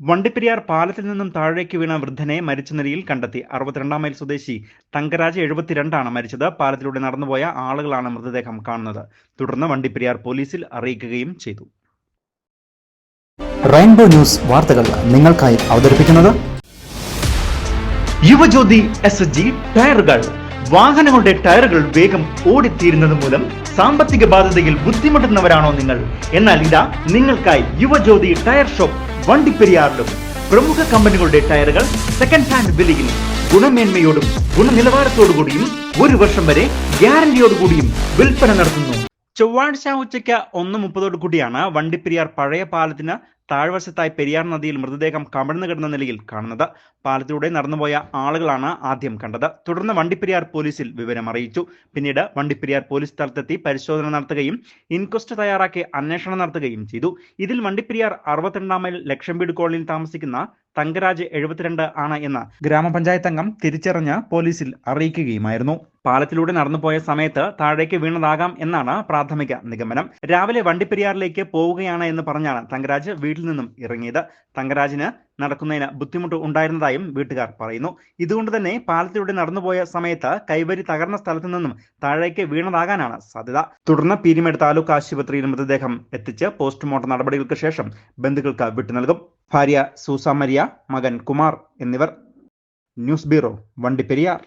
വണ്ടിപ്പെരിയാർ പാലത്തിൽ നിന്നും താഴേക്ക് വീണ വൃദ്ധനെ മരിച്ച നിലയിൽ കണ്ടെത്തി. അറുപത്തിരണ്ടാം മൈൽ സ്വദേശി തങ്കരാജ് എഴുപത്തിരണ്ടാണ് മരിച്ചത്. പാലത്തിലൂടെ നടന്നുപോയ ആളുകളാണ് മൃതദേഹം കാണുന്നത്. തുടർന്ന് വണ്ടിപ്പെരിയാർ പോലീസിൽ അറിയിക്കുകയും ചെയ്തു. റെയിൻബോ ന്യൂസ് വാർത്തകൾ നിങ്ങൾക്കായി അവതരിപ്പിക്കുന്നത് യുവജ്യോതി എസ് ജി ടയറുകൾ. വാഹനങ്ങളുടെ ടയറുകൾ വേഗം ഓടിത്തീരുന്നത് മൂലം സാമ്പത്തിക ബാധ്യതയിൽ ബുദ്ധിമുട്ടുന്നവരാണോ നിങ്ങൾ? എന്നാൽ ഇതാ നിങ്ങൾക്കായി യുവജ്യോതി ടയർ ഷോപ്പ്. വണ്ടിപ്പെരിയാറിലും പ്രമുഖ കമ്പനികളുടെ ടയറുകൾ സെക്കൻഡ് ഹാൻഡ് വിലയിൽ ഗുണമേന്മയോടും ഗുണനിലവാരത്തോടുകൂടിയും ഒരു വർഷം വരെ ഗ്യാരണ്ടിയോടുകൂടിയും വിൽപ്പന നടത്തുന്നു. ചൊവ്വാഴ്ച ഉച്ചയ്ക്ക് ഒന്ന് മുപ്പതോടു കൂടിയാണ് വണ്ടിപ്പെരിയാർ പഴയ പാലത്തിന് താഴ്വശത്തായി പെരിയാർ നദിയിൽ മൃതദേഹം കമഴ്ന്നു കിടന്ന നിലയിൽ കാണുന്നത്. പാലത്തിലൂടെ നടന്നുപോയ ആളുകളാണ് ആദ്യം കണ്ടത്. തുടർന്ന് വണ്ടിപ്പെരിയാർ പോലീസിൽ വിവരം അറിയിച്ചു. പിന്നീട് വണ്ടിപ്പെരിയാർ പോലീസ് സ്ഥലത്തെത്തി പരിശോധന നടത്തുകയും ഇൻക്വസ്റ്റ് തയ്യാറാക്കി അന്വേഷണം നടത്തുകയും ചെയ്തു. ഇതിൽ വണ്ടിപ്പെരിയാർ അറുപത്തിരണ്ടാം മൈൽ ലക്ഷം വീട് കോളനിയിൽ താമസിക്കുന്ന തങ്കരാജ് എഴുപത്തിരണ്ട് ആണ് എന്ന് ഗ്രാമപഞ്ചായത്ത് അംഗം തിരിച്ചറിഞ്ഞ് പോലീസിൽ അറിയിക്കുകയുമായിരുന്നു. പാലത്തിലൂടെ നടന്നുപോയ സമയത്ത് താഴേക്ക് വീണതാകാം എന്നാണ് പ്രാഥമിക നിഗമനം. രാവിലെ വണ്ടിപ്പെരിയാറിലേക്ക് പോവുകയാണ് എന്ന് പറഞ്ഞാണ് തങ്കരാജ് വീട്ടിൽ നിന്നും ഇറങ്ങിയത്. തങ്കരാജിന് നടക്കുന്നതിന് ബുദ്ധിമുട്ട് ഉണ്ടായിരുന്നതായും വീട്ടുകാർ പറയുന്നു. ഇതുകൊണ്ട് തന്നെ പാലത്തിലൂടെ നടന്നുപോയ സമയത്ത് കൈവരി തകർന്ന സ്ഥലത്തു നിന്നും താഴേക്ക് വീണതാകാനാണ് സാധ്യത. തുടർന്ന് പീരിമേട് താലൂക്ക് ആശുപത്രിയിൽ മൃതദേഹം എത്തിച്ച് പോസ്റ്റ്മോർട്ടം നടപടികൾക്ക് ശേഷം ബന്ധുക്കൾക്ക് വിട്ടു നൽകും. ഭാര്യ സൂസാമരിയ മകൻ കുമാർ എന്നിവർ. News bureau Vandiperiyar.